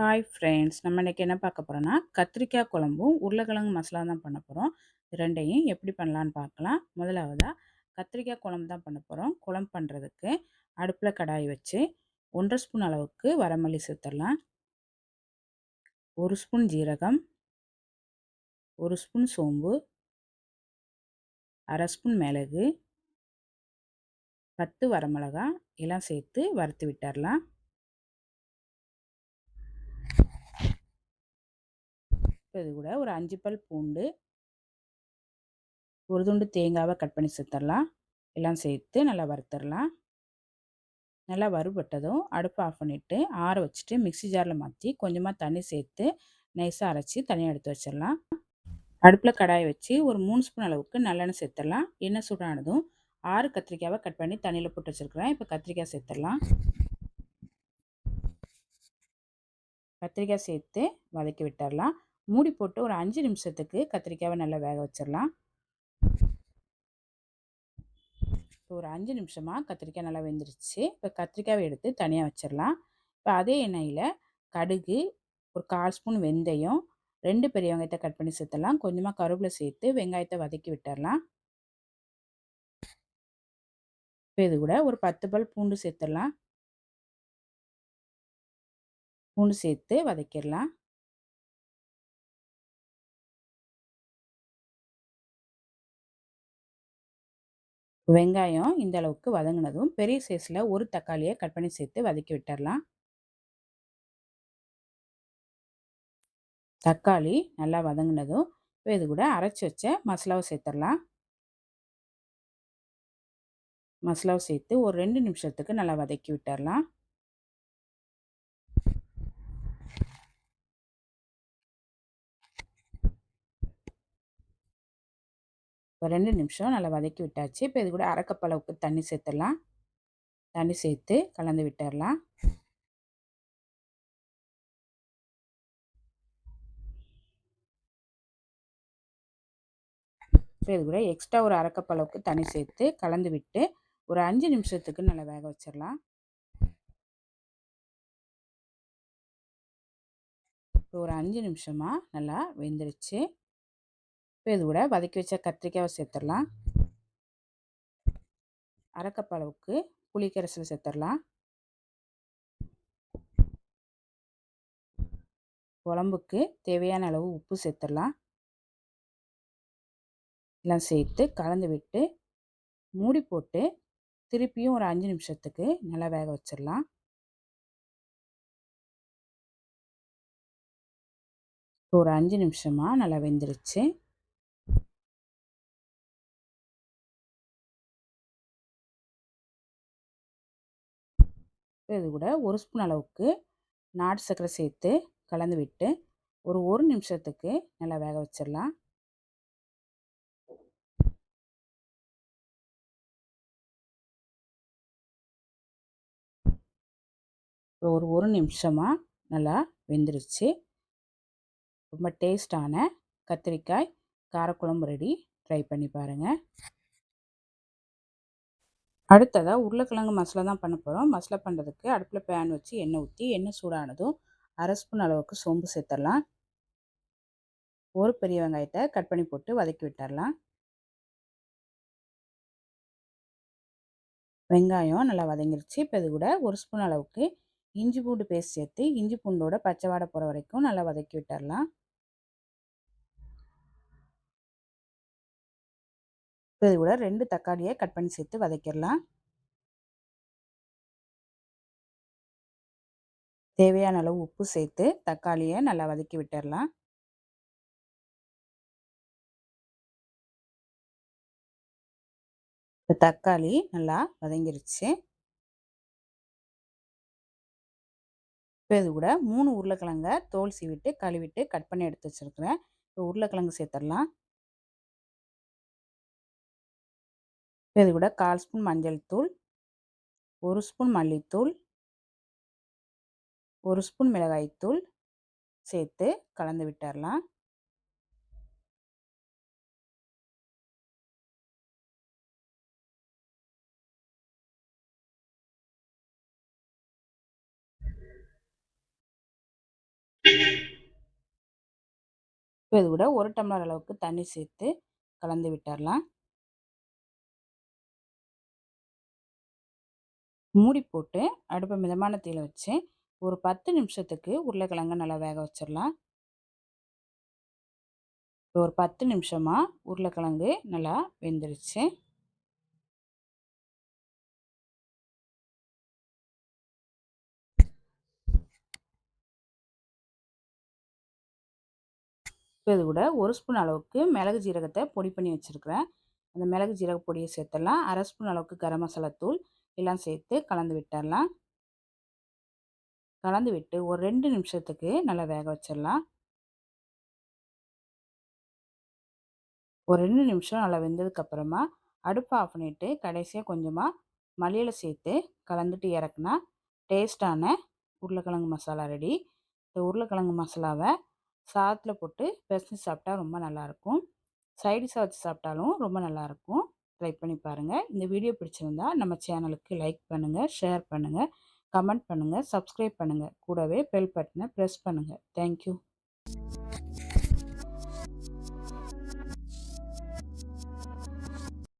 Hi friends நம்ம இன்றைக்கி என்ன பார்க்க போகிறோன்னா கத்திரிக்காய் குழம்பும் உருளைக்கிழங்கு மசாலா தான் பண்ண போகிறோம் ரெண்டையும் எப்படி பண்ணலான்னு பார்க்கலாம். முதலாவதாக கத்திரிக்காய் குழம்பு தான் பண்ண போகிறோம் குழம்பு பண்ணுறதுக்கு அடுப்பில் கடாய் வச்சு ஒன்றரை ஸ்பூன் அளவுக்கு வரமல்லி சேர்த்துடலாம். ஒரு ஸ்பூன் ஜீரகம். ஒரு ஸ்பூன் சோம்பு. அரை ஸ்பூன் மிளகு. பத்து வரமிளகா. எல்லாம் சேர்த்து வறுத்து விட்டுடலாம். இப்போ இது கூட ஒரு அஞ்சு பல் பூண்டு. ஒரு துண்டு தேங்காவை கட் பண்ணி சேர்த்துடலாம் எல்லாம் சேர்த்து நல்லா வறுத்துடலாம் நல்லா வறுபட்டதும் அடுப்பு ஆஃப் பண்ணிவிட்டு ஆற வச்சுட்டு மிக்சி ஜாரில் மாற்றி கொஞ்சமாக தண்ணி சேர்த்து நைஸாக அரைச்சி தனியாக எடுத்து வச்சிடலாம் அடுப்பில் கடாயை வச்சு ஒரு மூணு ஸ்பூன் அளவுக்கு நல்லெண்ணெய் சேர்த்துடலாம் எண்ணெய் சூடானதும் ஆறு கத்திரிக்காவை கட் பண்ணி தண்ணியில் போட்டு வச்சுருக்கிறேன். இப்போ கத்திரிக்காய் சேர்த்துடலாம் கத்திரிக்காய் சேர்த்து வதக்கி விட்டுடலாம் மூடி போட்டு ஒரு அஞ்சு நிமிஷத்துக்கு கத்திரிக்காவை நல்லா வேக வச்சிடலாம் இப்போ ஒரு அஞ்சு நிமிஷமாக கத்திரிக்காய் நல்லா வெந்துருச்சு. இப்போ கத்திரிக்காவை எடுத்து தனியாக வச்சிடலாம் இப்போ அதே எண்ணெயில் கடுகு ஒரு கால் ஸ்பூன் வெந்தயம் ரெண்டு பெரிய வெங்காயத்தை கட் பண்ணி சேர்த்துடலாம். கொஞ்சமாக கருவேப்பிலை சேர்த்து வெங்காயத்தை வதக்கி விட்டுடலாம். இப்போ இது கூட ஒரு பத்து பல் பூண்டு சேர்த்துடலாம். பூண்டு சேர்த்து வதக்கிடலாம். வெங்காயம் இந்த அளவுக்கு வதங்கினதும் பெரிய சைஸில் ஒரு தக்காளியை கட் பண்ணி சேர்த்து வதக்கி விட்டுடலாம் தக்காளி நல்லா வதங்கினதும் இப்போ இது கூட அரைச்சி வச்ச மசாலாவை சேர்த்துடலாம் மசாலாவை சேர்த்து ஒரு ரெண்டு நிமிஷத்துக்கு நல்லா வதக்கி விட்டுடலாம் ஒரு ரெண்டு நிமிஷம் நல்லா வதக்கி விட்டாச்சு. இப்போ இது கூட அரைக்கப் அளவுக்கு தண்ணி சேர்த்துடலாம். தண்ணி சேர்த்து கலந்து விட்டுடலாம். இப்போ இது கூட எக்ஸ்ட்ரா ஒரு அரைக்கப் அளவுக்கு தண்ணி சேர்த்து கலந்து விட்டு ஒரு அஞ்சு நிமிஷத்துக்கு நல்லா வேக வச்சிடலாம். இப்போ ஒரு அஞ்சு நிமிஷமாக நல்லா வெந்துருச்சு. இப்போ இது கூட வதக்கி வச்ச கத்திரிக்காவை சேர்த்துடலாம். அரைக்கப் அளவுக்கு புளிக்கரைசல் சேர்த்துடலாம். குழம்புக்கு தேவையான அளவு உப்பு சேர்த்துடலாம். எல்லாம் சேர்த்து கலந்து விட்டு மூடி போட்டு திருப்பியும் ஒரு அஞ்சு நிமிஷத்துக்கு நல்லா வேக வச்சிடலாம். ஒரு அஞ்சு நிமிஷமாக நல்லா வெந்துருச்சு. இது கூட ஒரு ஸ்பூன் அளவுக்கு நாட்டு சர்க்கரை சேர்த்து கலந்து விட்டு ஒரு ஒரு நிமிஷத்துக்கு நல்லா வேக வச்சிடலாம். ஒரு ஒரு நிமிஷமாக நல்லா வெந்துருச்சு. ரொம்ப டேஸ்டான கத்திரிக்காய் காரக்குழம்பு ரெடி. ட்ரை பண்ணி பாருங்கள் அடுத்ததாக உருளைக்கிழங்கு மசாலா தான் பண்ண போகிறோம் மசாலா பண்ணுறதுக்கு அடுப்பில் பேன் வச்சு எண்ணெய் ஊற்றி எண்ணெய் சூடானதும் அரை ஸ்பூன் அளவுக்கு சோம்பு சேர்த்துடலாம். ஒரு பெரிய வெங்காயத்தை கட் பண்ணி போட்டு வதக்கி விட்டுடலாம். வெங்காயம் நல்லா வதங்கிருச்சு. இப்போ இது கூட ஒரு ஸ்பூன் அளவுக்கு இஞ்சி பூண்டு பேஸ்ட் சேர்த்து இஞ்சி பூண்டோட பச்சை வாடை போகிற வரைக்கும் நல்லா வதக்கி விட்டுடலாம். இது கூட ரெண்டு தக்காளியை கட் பண்ணி சேர்த்து வதக்கிடலாம். தேவையான அளவு உப்பு சேர்த்து தக்காளியை நல்லா வதக்கி விட்டுடலாம். இப்போ தக்காளி நல்லா வதங்கிருச்சு. இப்போ இது கூட மூணு உருளைக்கிழங்க தோல் சீவிட்டு கழுவிட்டு கட் பண்ணி எடுத்து வச்சுருக்கிறேன். இப்போ உருளைக்கிழங்கு சேர்த்துடலாம். இது கூட கால் ஸ்பூன் மஞ்சள் தூள் ஒரு ஸ்பூன் மல்லித்தூள் ஒரு ஸ்பூன் மிளகாய்த்தூள் சேர்த்து கலந்து விட்டுடலாம் இது கூட ஒரு டம்ளர் அளவுக்கு தண்ணி சேர்த்து கலந்து விட்டுறலாம். மூடி போட்டு அடுப்பை மிதமான தீயில் வச்சு ஒரு பத்து நிமிஷத்துக்கு உருளைக்கிழங்க நல்லா வேக வச்சிடலாம். ஒரு பத்து நிமிஷமாக உருளைக்கிழங்கு நல்லா வெந்துருச்சு. இப்போ இது கூட ஒரு ஸ்பூன் அளவுக்கு மிளகு ஜீரகத்தை பொடி பண்ணி வச்சுருக்கிறேன். அந்த மிளகு ஜீரக பொடியை சேர்த்துடலாம். அரை ஸ்பூன் அளவுக்கு கரம் மசாலா தூள் எல்லாம் சேர்த்து கலந்து விட்டுடலாம் கலந்து விட்டு ஒரு ரெண்டு நிமிஷத்துக்கு நல்லா வேக வச்சிடலாம் ஒரு ரெண்டு நிமிஷம் நல்லா வெந்ததுக்கப்புறமா அடுப்பை ஆஃப் பண்ணிவிட்டு கடைசியாக கொஞ்சமாக மல்லியில் சேர்த்து கலந்துட்டு இறக்குனா டேஸ்டான உருளைக்கிழங்கு மசாலா ரெடி இந்த உருளைக்கிழங்கு மசாலாவை சாதத்தில் போட்டு பிசைஞ்சு சாப்பிட்டா ரொம்ப நல்லாயிருக்கும் சைடிஷாக வச்சு சாப்பிட்டாலும் ரொம்ப நல்லாயிருக்கும் ட்ரை பண்ணி பாருங்கள் இந்த வீடியோ பிடிச்சிருந்தா நம்ம சேனலுக்கு லைக் பண்ணுங்கள் ஷேர் பண்ணுங்கள் கமெண்ட் பண்ணுங்கள் சப்ஸ்கிரைப் பண்ணுங்கள் கூடவே பெல் பட்டனை ப்ரெஸ் பண்ணுங்கள் தேங்க்யூ